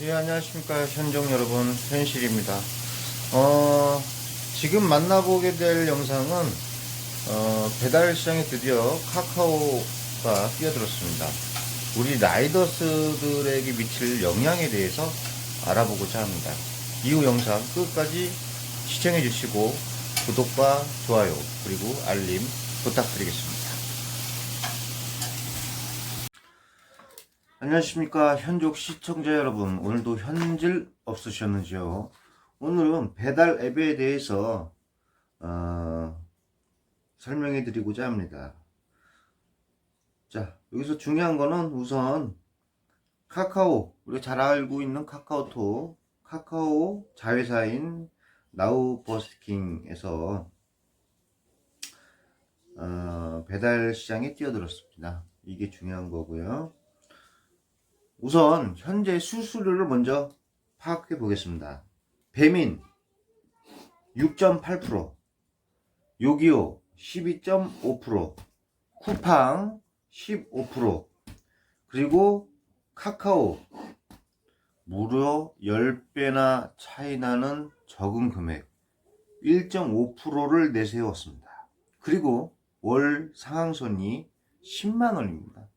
예, 안녕하십니까. 현종 여러분, 현실입니다. 어, 지금 만나보게 될 영상은, 어, 배달 시장에 드디어 카카오가 뛰어들었습니다. 우리 라이더스들에게 미칠 영향에 대해서 알아보고자 합니다. 이후 영상 끝까지 시청해 주시고, 구독과 좋아요, 그리고 알림 부탁드리겠습니다. 안녕하십니까 현족 시청자 여러분. 오늘도 현질 없으셨는지요? 오늘은 배달 앱에 대해서 어, 설명해 드리고자 합니다. 자 여기서 중요한 거는 우선 카카오 우리가 잘 알고 있는 카카오톡 카카오 자회사인 나우버스킹에서 어, 배달 시장에 뛰어들었습니다. 이게 중요한 거고요 우선 현재 수수료를 먼저 파악해 보겠습니다. 배민 6.8%, 요기요 12.5%, 쿠팡 15%, 그리고 카카오 무려 10배나 차이 나는 적은 금액 1.5%를 내세웠습니다. 그리고 월 상한선이 10만 원입니다.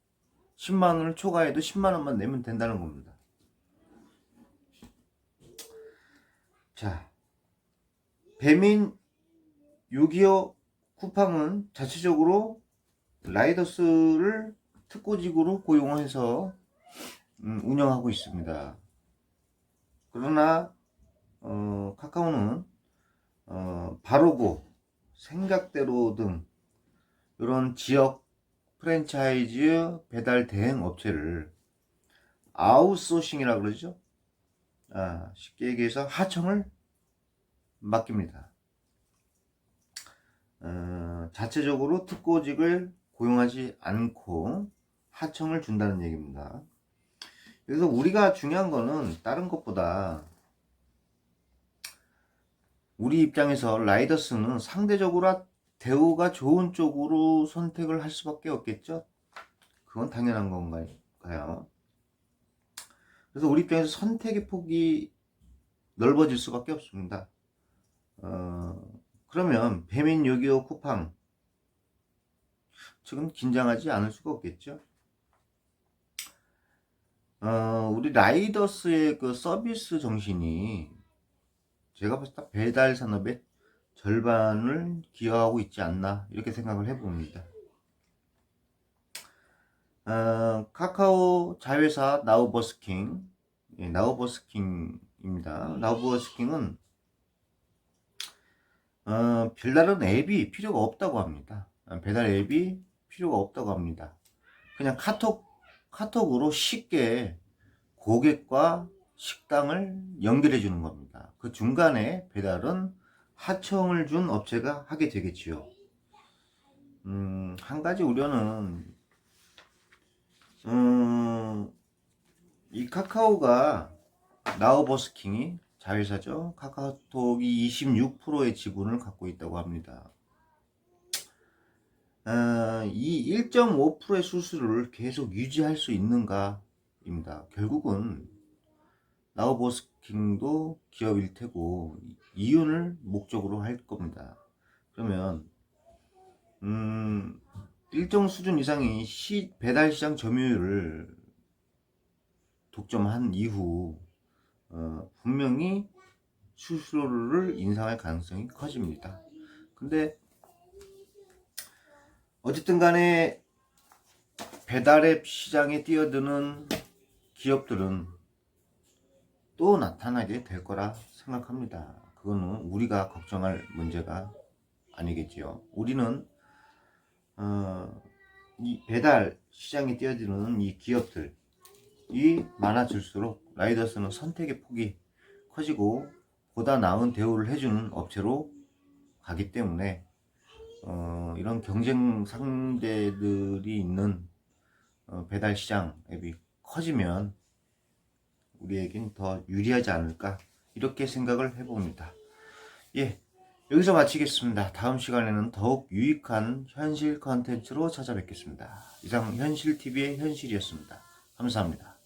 10만 원을 초과해도 10만 원만 내면 된다는 겁니다. 자, 배민 6.25 쿠팡은 자체적으로 라이더스를 특고직으로 고용해서 음, 운영하고 있습니다. 그러나 어, 카카오는 어, 바로고 생각대로 등 이런 지역 프랜차이즈 배달 대행 업체를 아웃소싱이라고 그러죠. 아, 쉽게 얘기해서 하청을 맡깁니다. 어, 자체적으로 특고직을 고용하지 않고 하청을 준다는 얘기입니다. 그래서 우리가 중요한 거는 다른 것보다 우리 입장에서 라이더스는 상대적으로 대우가 좋은 쪽으로 선택을 할 수밖에 없겠죠? 그건 당연한 건가요? 그래서 우리 입장에서 선택의 폭이 넓어질 수밖에 없습니다. 어, 그러면 배민 요기요 쿠팡 측은 긴장하지 않을 수가 없겠죠? 어, 우리 라이더스의 그 서비스 정신이 제가 봤을 때 배달 산업의 절반을 기여하고 있지 않나 이렇게 생각을 해봅니다. 어, 카카오 자회사 나우버스킹 예, 나우버스킹입니다. 나우버스킹은 어, 별다른 앱이 필요가 없다고 합니다. 어, 배달 앱이 필요가 없다고 합니다. 그냥 카톡 카톡으로 쉽게 고객과 식당을 연결해 주는 겁니다. 그 중간에 배달은 하청을 준 업체가 하게 되겠지요. 음, 한 가지 우려는, 음, 이 카카오가 나우버스킹이 자회사죠. 카카오톡이 26%의 지분을 갖고 있다고 합니다. 어, 이 1.5%의 수수료를 계속 유지할 수 있는가입니다. 결국은 나우버스킹도 기업일 테고 이윤을 목적으로 할 겁니다. 그러면 음, 일정 수준 이상의 시, 배달 시장 점유율을 독점한 이후 어, 분명히 수수료를 인상할 가능성이 커집니다. 근데 어쨌든 간에 배달앱 시장에 뛰어드는 기업들은 또 나타나게 될 거라 생각합니다. 그거는 우리가 걱정할 문제가 아니겠지요. 우리는 어, 이 배달 시장에 뛰어드는 이 기업들이 많아질수록 라이더스는 선택의 폭이 커지고 보다 나은 대우를 해주는 업체로 가기 때문에 어, 이런 경쟁 상대들이 있는 어, 배달 시장 앱이 커지면 우리에겐 더 유리하지 않을까 이렇게 생각을 해봅니다. 예, 여기서 마치겠습니다. 다음 시간에는 더욱 유익한 현실 컨텐츠로 찾아뵙겠습니다. 이상 현실TV의 현실이었습니다. 감사합니다.